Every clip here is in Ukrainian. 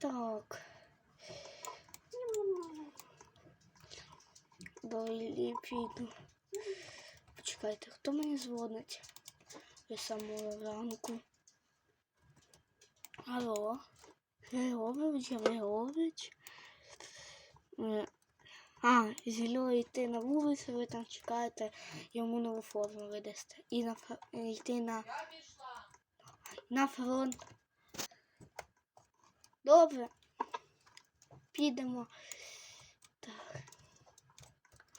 так. Далі піду. Почекайте, хто мені дзвонить? Я самого ранку. Алло? Григорович, Григорович? Е, А, зільо йти на вулицю, ви там чекаєте, йому нову форму видасте. І на е, йти на, на фронт. Добре. Підемо. Так.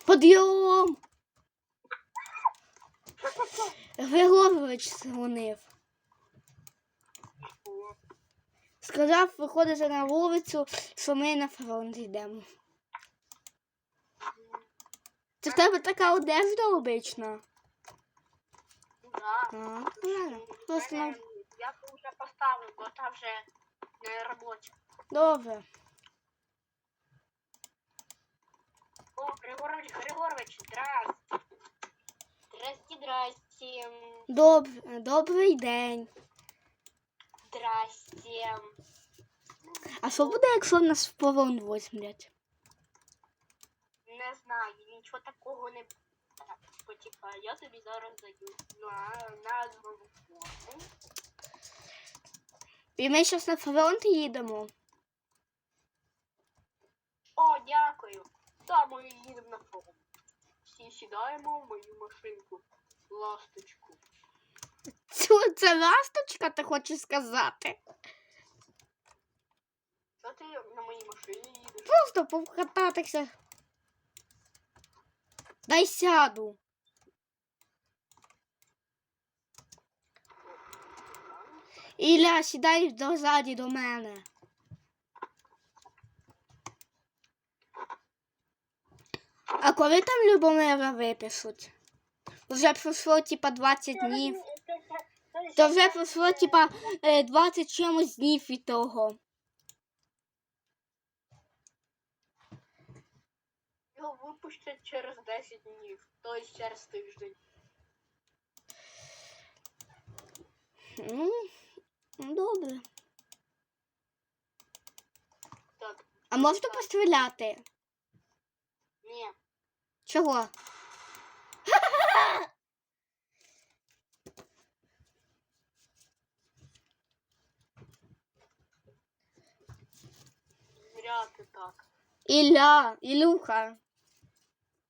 Подйом! Григорович дзвонив. Сказав, виходити на вулицю, що ми на фронт йдемо. Це в тебе така одежда обична? Да. Просто Я вже поставив, бо там вже не робоче. добре. О, Григорович, Григорович, здрасте. Здрасте, здрасте. Добре, добрий день. Здрасте. А що буде, якщо нас в полон возьмуть? Не знаю, нічого такого не Так, Почекай, я тобі зараз даю на назву форму. І ми зараз на фронт їдемо. О, дякую. Та ми їдемо на фронт. Всі сідаємо в мою машинку. Ласточку. Цю це ласточка, ти хочеш сказати? Що ти на моїй машині їдеш? Просто покататися. Дай сяду. Ілля, сідай дозаді до мене. А коли там Любомира випишуть? Вже пройшло типа 20 днів. То вже пройшло типа е, 20 чимось днів від того. Його випустять через 10 днів, тобто через тиждень. Ну, ну, добре. Так, А можна постріляти? ні. Чого? Зря ти так. Ілля, Ілюха.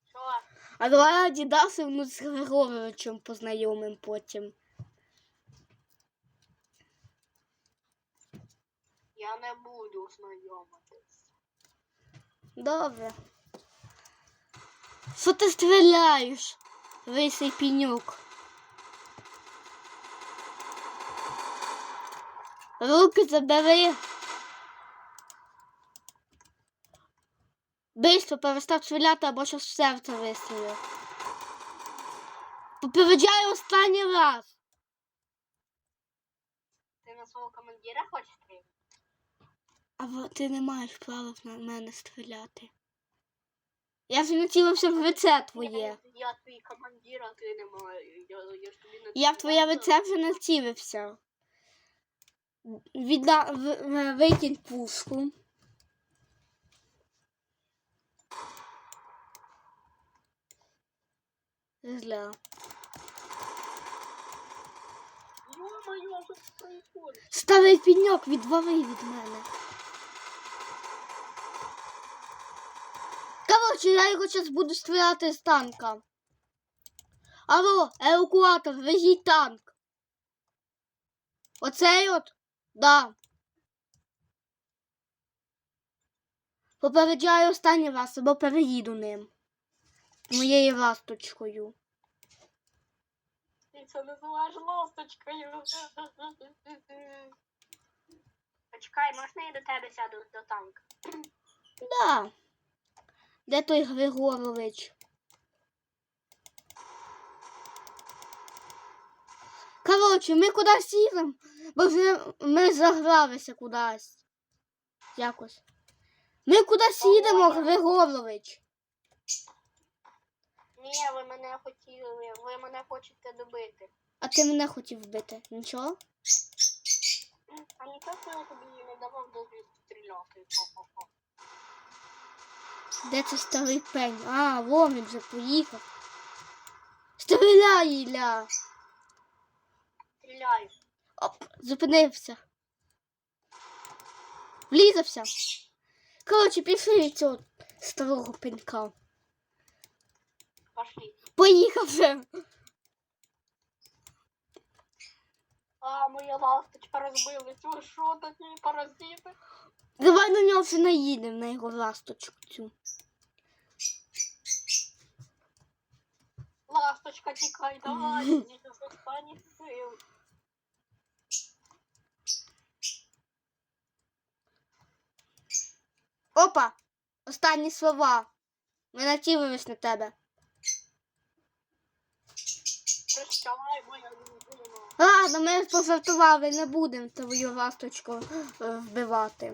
Що? А давай Адідасів ну, з Григоровичем познайомим потім. Я не буду знайомитись. Добре. Що ти стріляєш? Лисий піньок. Руки забери. Бистро перестав стріляти або щось в серце вистрілив. Попереджаю останній раз. Ти на свого командира хочеш? А ти не маєш права на мене стріляти. Я ж націлився в лице твоє. Я твій командир, а ти не маєш. Я, я ж тобі не Я в твоє лице вже націлився. Відда... в- в- Викинь пушку. Зля. Старий піньок, відвали від мене. Коротше, я його зараз буду стріляти з танка. Алло, евакуатор, везіть танк. Оцей от? Да. Попереджаю останній раз, або переїду ним. Моєю ласточкою. Ти це називаєш ласточкою. Почекай, можна я до тебе сяду до танка? Да. Де той Григорович? Коротше, ми кудись їдемо, бо вже ми загралися кудись. Якось. Ми кудись їдемо, Григорович. Ні, ви мене хотіли, ви мене хочете добити. А ти мене хотів вбити. Нічого? А ніхто я тобі не давав дозвіл стріляти. стріляти. Хо-хо-хо. Де це старий пень? А, вон він вже поїхав. Стріляй, Ілля! Стріляю. Оп, зупинився. Влізався. Коротше, пішли від цього старого пенька. Пошли. Поїхав вже. А, моя ласточка розбилась. Ви що такі паразити? Давай на нього вже наїдемо, на його ласточку цю. Ласточка, тікай, давай. З останніх сил. Опа! Останні слова. Ми націлились на тебе. Прощавай, моя. Ладно, ми пожартували, не будемо твою ласточку е, вбивати.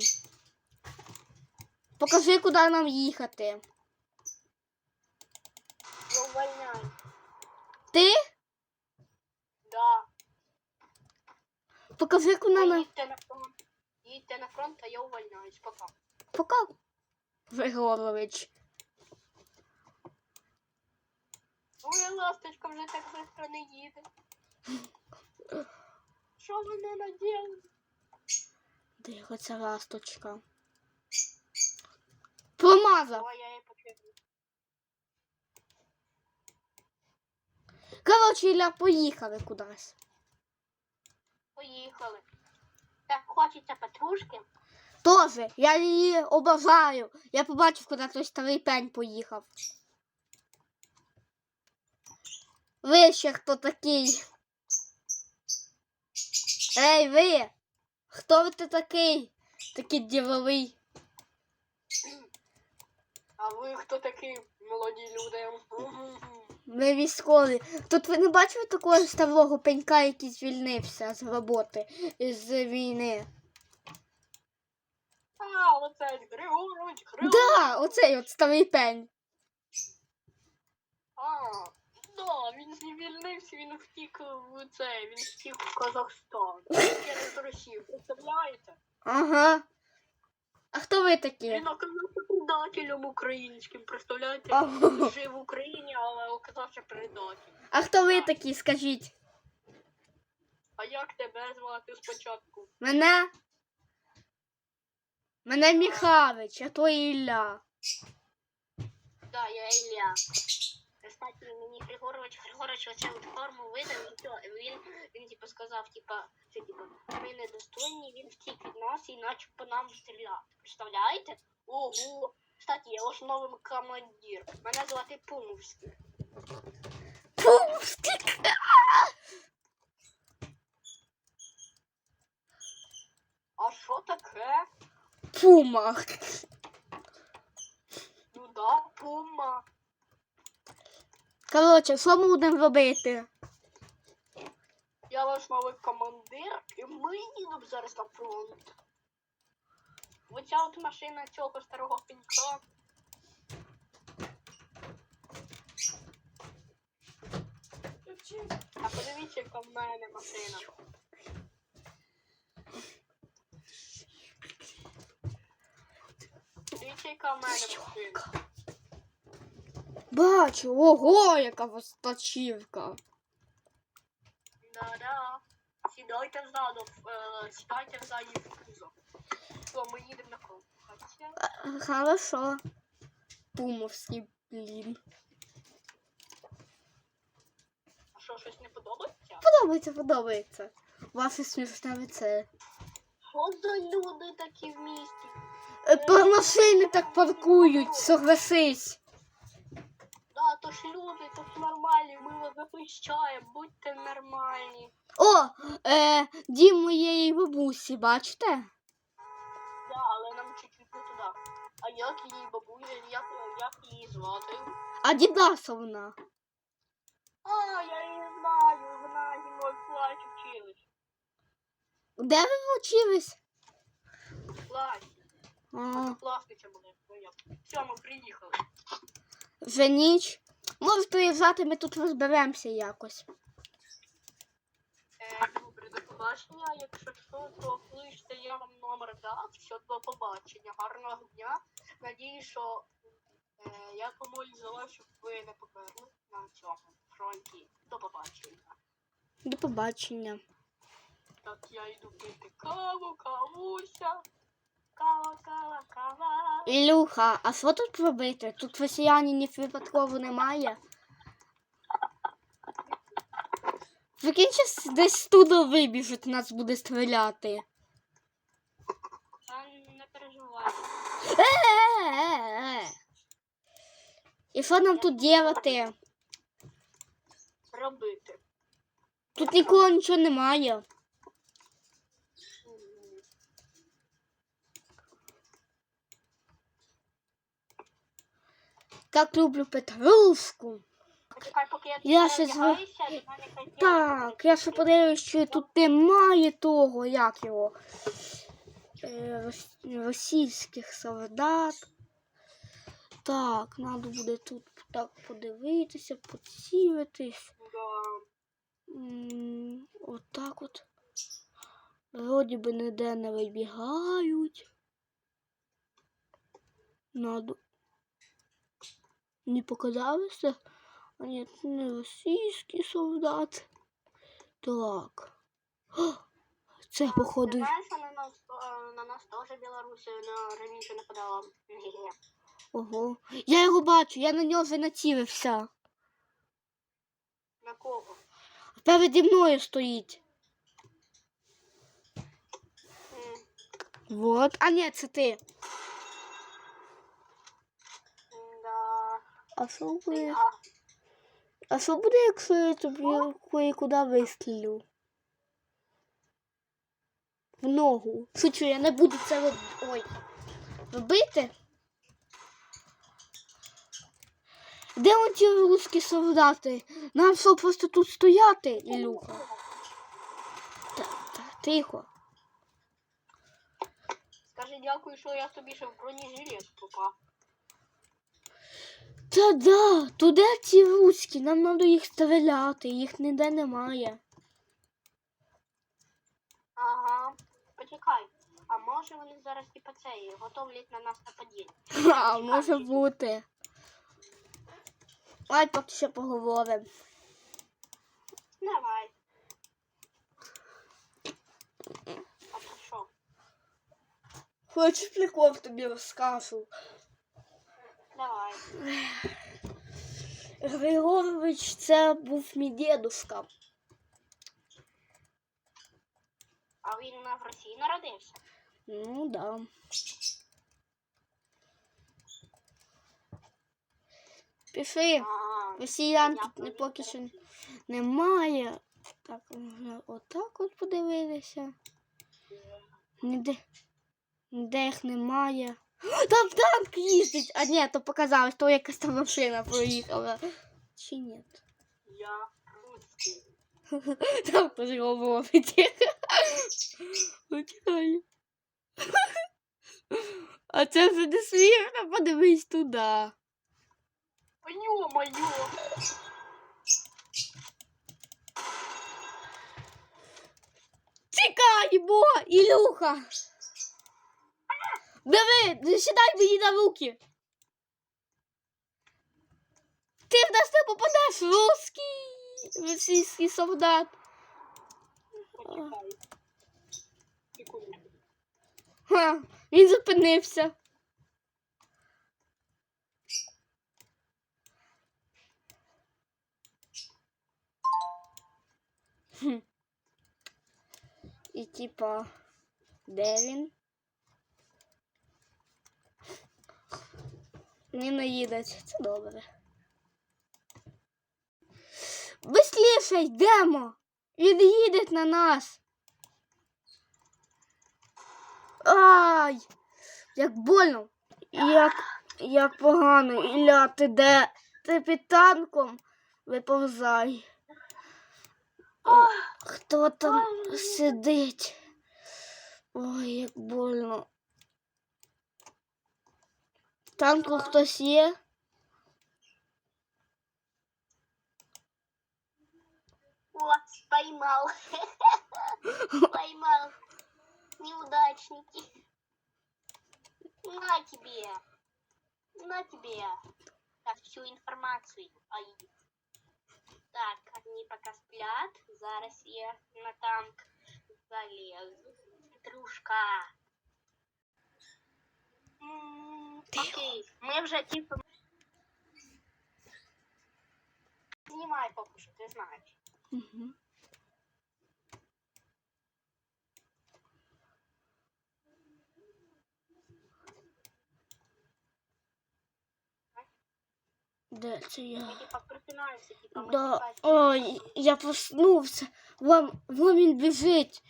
Покажи, куди нам їхати. Я увольняю. Ти? Да. Покажи, куди нам. Їдьте на фронт. Їдьте на фронт, а я увольняюсь. Пока. Пока. Григорович. Моя ласточка вже так швидко не їде. Що ви не наділи? Де ця ласточка? Промазав. Коротше, Ілля, поїхали кудись. Поїхали. Так хочеться петрушки. Тоже, я її обожаю. Я побачив, куди той старий пень поїхав. Ви ще хто такий? Ей, ви! Хто ви ти такий? Такий діловий. А ви хто такі молоді люди? Ми військові. Тут ви не бачили такого старого пенька, який звільнився з роботи, з війни? А, оце Григорович, Григорович. Да, оцей от старий пень. А, да, він звільнився, він втік в це, він втік в Казахстан. Через Росію, представляєте? Ага. А хто ви такі? Він оказався предателем українським, представляєте? Ага. Жив в Україні, але оказався предателем. А хто ви такі, скажіть? А як тебе звати спочатку? Мене? Мене Михайлович, а то Ілля. Да, я Ілля. Кстати, мені Григорович, Григорович оцю от форму видав, і то він, він типу сказав, типа, що типу, ми недостойні, він втік від нас і почав по нам стріляти. Представляєте? Ого! Кстати, я ваш новий командир. Мене звати Пумовський. Пустик! А що таке? Пума. Ну да, Пума. Коротше, що ми будемо робити? Я ваш новий командир, і ми їдемо зараз на фронт. Оця от машина цього старого пенька. А подивіться, яка в мене машина. Дивіться, яка в мене машина. Бачу, ого, яка востачівка. Да-да. Сідайте ззаду, е, сідайте ззаді в кузов. О, ми їдемо на кров. Хоча... Хорошо. Пумовський, блін. А що, щось не подобається? Подобається, подобається. Ваше смішне лице. Що за люди такі в місті? Е, машини так паркують, согласись. Да, то ж люди, то ж нормальні, ми вас захищаємо, будьте нормальні. О, е, дім моєї бабусі, бачите? А як її бабуля, як, як її звати? Адідасовна. А, я її знаю, вона зі мною в класі вчилась. Де ви вчились? В класі. А, Класниця була твоя. Все, ми приїхали. вже ніч. Можете приїжджати, ми тут розберемося якось. Е, добре, до побачення. Якщо що, то кличте, я вам номер дав. Все, до побачення. Гарного дня. Надію, що е, я комусь взяла, щоб ви не померли на цьому фронті. До побачення. До побачення. Так я йду пити каву, кавуся. Кава, кава, кава. Ілюха, а що тут робити? Тут росіянинів випадково немає. Прикинь, щас десь туди вибіжуть, нас буде стріляти. Та не переживай. Е-е-е-е. І що нам тут робити? Робити. Тут нікого нічого немає. Так люблю Петрушку. Почекай, поки я, Я ще зв- Так, я ще подивлюсь, що тут немає того, як його. Е, російських солдат. Так, треба буде тут так подивитися, поцілитись. Отак от. Вроді би ніде не вибігають. Надо. Не показалося? А ні, це не російський солдат. Так. О, Це походу. знаєш, на нас, е, на нас теж Білорусь на раніше нападала. Ого. Я його бачу, я на нього вже націлився. На кого? Переді мною стоїть. Вот. А ні, це ти. Да. А що Це буде? А що буде, якщо я тобі кое-куди вистрілю? В ногу. Шучу, я не буду це роб... Ой. робити. Де он ті русські солдати? Нам що, просто тут стояти, Ілюха? Так, так, тихо. Скажи дякую, що я тобі ще в бронежилет попав. Та да, туди ці руські, нам треба їх стріляти, їх ніде немає. Ага. Почекай. А може вони зараз типа це готовлять на нас нападіння? А, може бути. Давай поки ще поговоримо. Давай. А то що? Хочеш прикол тобі розкажу. Давай. Григорович це був мій дідушка. А він в Росії народився? Ну да. Пішли. Росіян тут не поки що немає. Так, можна отак от подивитися. Ніде, ніде їх немає. Там танк їздить! А ні, то показалось, то якась там машина проїхала. Чи ні? Я русский. Там хтось говорить. Почекай. А це вже не смішно, подивись туди. Ой, ё-моё. Тікаємо, Ілюха. Диви, сідай мені на руки. Ти в нас не попадеш, русський, російський солдат. Ха, він зупинився. І типа, де він? Не наїдать, це добре. Бистріше йдемо! Він їде на нас. Ай! Як больно, як, як погано. Ілля, ти де? Ти під танком виповзай. Хто там сидить? Ой, як больно. Танку хтось є? О, поймал. Поймал. Неудачники. На тебе. На тебе. Так, всю информацию. Ай. Так, они пока сплят. Зараз я на танк залезу. Дружка. М, Окей, ми вже типу. Знімай поки що, ти знаєш. Угу. Де це я? Да. Ой, я проснувся. Вам, вам він біжить.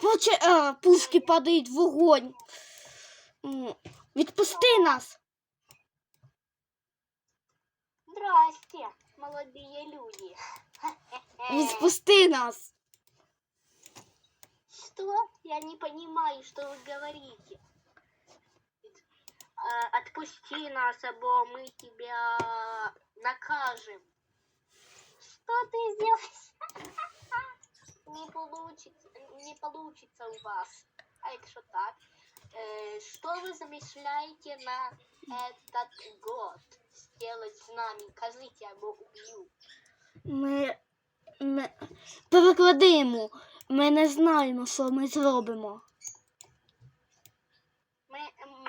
Хоче, а, пушки падають в вогонь. Відпусти нас. Здрасте, молодые люди. Відпусти нас. Что? Я не понимаю, что вы говорите. А, Отпусти нас, або мы тебя накажем. Что ты сделаешь? Не получится, не получится у вас. А якщо так, э, что вы замышляете на этот год сделать с нами? Скажите, або убью. Ми, ми переклади йому. Ми не знаємо, що ми зробимо. Мы,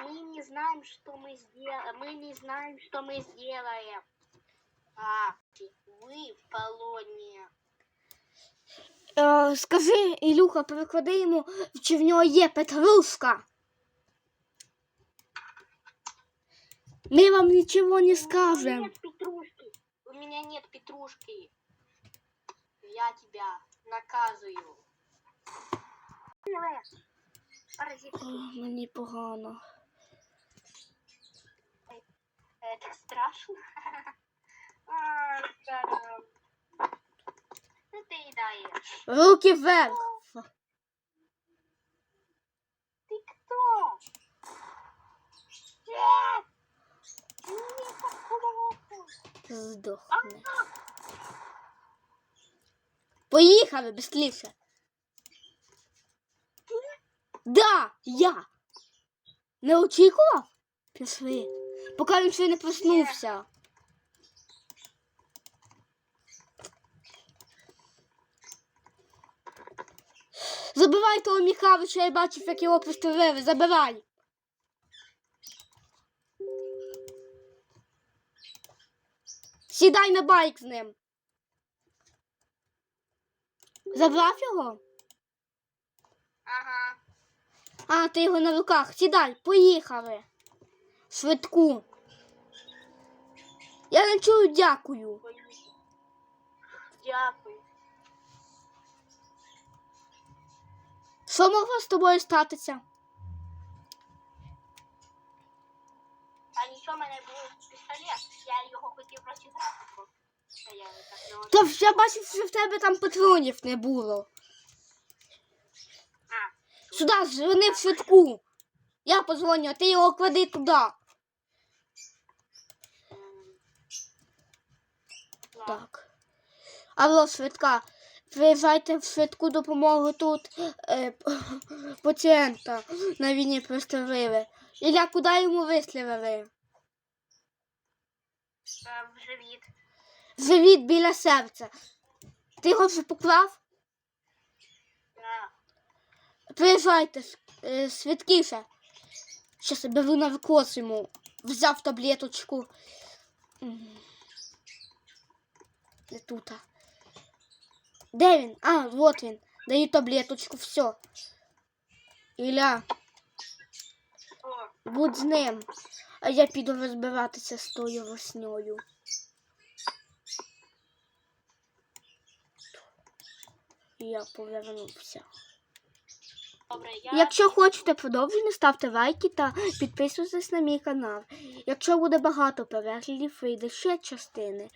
мы не знаем, что мы сделаем. Мы не знаем, что мы сделаем. А, вы в полоне. Е, скажи, Ілюха, переклади йому, чи в нього є петрушка. Ми вам нічого не У меня скажемо. нет петрушки. У меня нет петрушки. Я тебя наказываю. Паразит. О, мені погано. Это страшно. А, да. Ну ты и даешь. Руки вверх. Ты кто? Нет! Здохне. Поїхали быстріше. Да, я. Не очікував? Пішли. Поки він ще не проснувся. Забивай того Міхавича, я бачив, як його пристрелили. Забирай. Сідай на байк з ним. Забрав його? Ага. А, ти його на руках. Сідай, поїхали. Швидку. Я не чую дякую. Дякую. Що могло з тобою статися? Я бачив, що в тебе там патронів не було. Сюди, дзвони в швидку. Я позвоню, а ти його клади туди. Так. Алло, швидка. Приїжджайте в швидку допомогу тут е, пацієнта на війні пристрелили. Ілля, куди йому вистрілили? Е, В живіт. Живіт біля серця. Ти його вже поклав? Приїжджайте е, швидкіше. Щас я беру на викос йому. Взяв таблеточку. Де тут? Де він? А, вот він. Даю таблеточку, все. Ілля, будь з ним. А я піду розбиратися з тою восньою. Я повернувся. добре, я... Якщо хочете продовження, ставте лайки та підписуйтесь на мій канал. Якщо буде багато переглядів, вийде ще частини.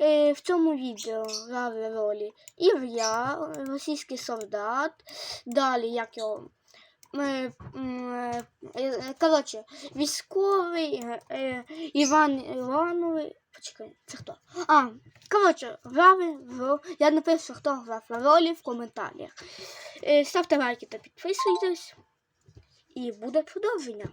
Е, в цьому відео грали ролі Ів'я, російський солдат, далі як його. Е, е, Коротше, військовий е, Іван Іванович, Почекай, це хто? А, коротше, грали в. Я напишу, хто грав на ролі в коментарях. Е, Ставте лайки та підписуйтесь. І буде продовження.